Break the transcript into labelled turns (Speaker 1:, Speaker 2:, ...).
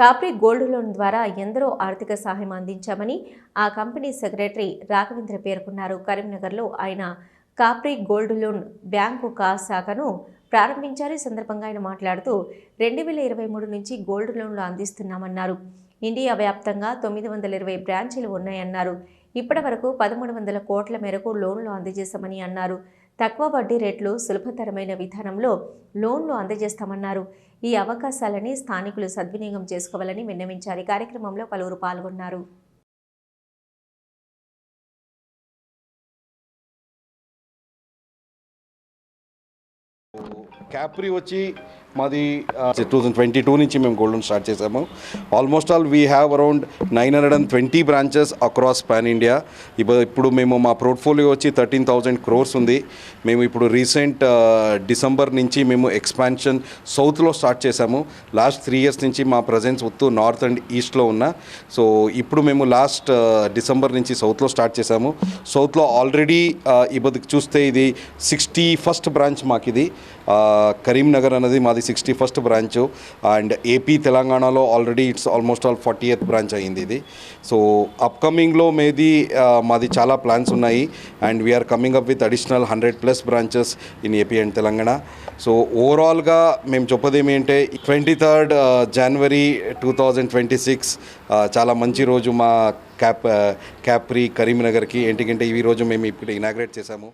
Speaker 1: Capri gold loan ద్వారా ఎందరో ఆర్థిక సహాయం అందించామని ఆ కంపెనీ సెక్రటరీ రాఘవేంద్ర పేర్కొన్నారు. కరీంనగర్లో ఆయన కాప్రీ గోల్డ్ లోన్ బ్యాంకు కా శాఖను ప్రారంభించారు. ఈ సందర్భంగా ఆయన మాట్లాడుతూ రెండు వేల ఇరవై మూడు నుంచి గోల్డ్ లోన్లు అందిస్తున్నామన్నారు. ఇండియా వ్యాప్తంగా తొమ్మిది వందల ఇరవై బ్రాంచీలు ఉన్నాయన్నారు. ఇప్పటి వరకు పదమూడు వందల కోట్ల మేరకు లోన్లు అందజేశామని అన్నారు. తక్కువ వడ్డీ రేట్లు సులభతరమైన విధానంలో లోన్లు అందజేస్తామన్నారు. ఈ అవకాశాలని స్థానికులు సద్వినియోగం చేసుకోవాలని విన్నవించారు. కార్యక్రమంలో పలువురు పాల్గొన్నారు.
Speaker 2: క్యాప్రీ వచ్చి మాది టూ థౌజండ్ ట్వంటీ టూ నుంచి మేము గోల్డ్ లోన్ స్టార్ట్ చేసాము almost all we have around nine hundred and twenty branches across pan India ఇప్పుడు ఇప్పుడు మేము మా పోర్ట్ఫోలియో వచ్చి థర్టీన్ థౌజండ్ క్రోర్స్ ఉంది. మేము ఇప్పుడు రీసెంట్ డిసెంబర్ నుంచి మేము ఎక్స్పాన్షన్ సౌత్లో స్టార్ట్ చేసాము లాస్ట్ త్రీ ఇయర్స్ నుంచి మా ప్రజెన్స్ వస్తూ నార్త్ అండ్ ఈస్ట్లో ఉన్న. సో ఇప్పుడు మేము లాస్ట్ డిసెంబర్ నుంచి సౌత్లో స్టార్ట్ చేసాము సౌత్లో ఆల్రెడీ ఇప్పుడు చూస్తే ఇది సిక్స్టీ ఫస్ట్ బ్రాంచ్ మాకు ఇది కరీంనగర్ అనేది మాది sixty first branch and AP తెలంగాణలో already it's almost all forty eighth branch అయింది ఇది. సో అప్కమింగ్లో మేది మాది చాలా ప్లాన్స్ ఉన్నాయి and we're coming up with additional hundred plus branches in AP and Telangana so ఓవరాల్గా మేము చెప్పేది ఏమిటంటే twenty third January two thousand twenty six చాలా మంచి రోజు మా క్యాప్ క్యాప్రీ కరీంనగర్కి ఏంటికంటే ఈ రోజు మేము ఇప్పుడు ఇనాగ్రేట్ చేశాము.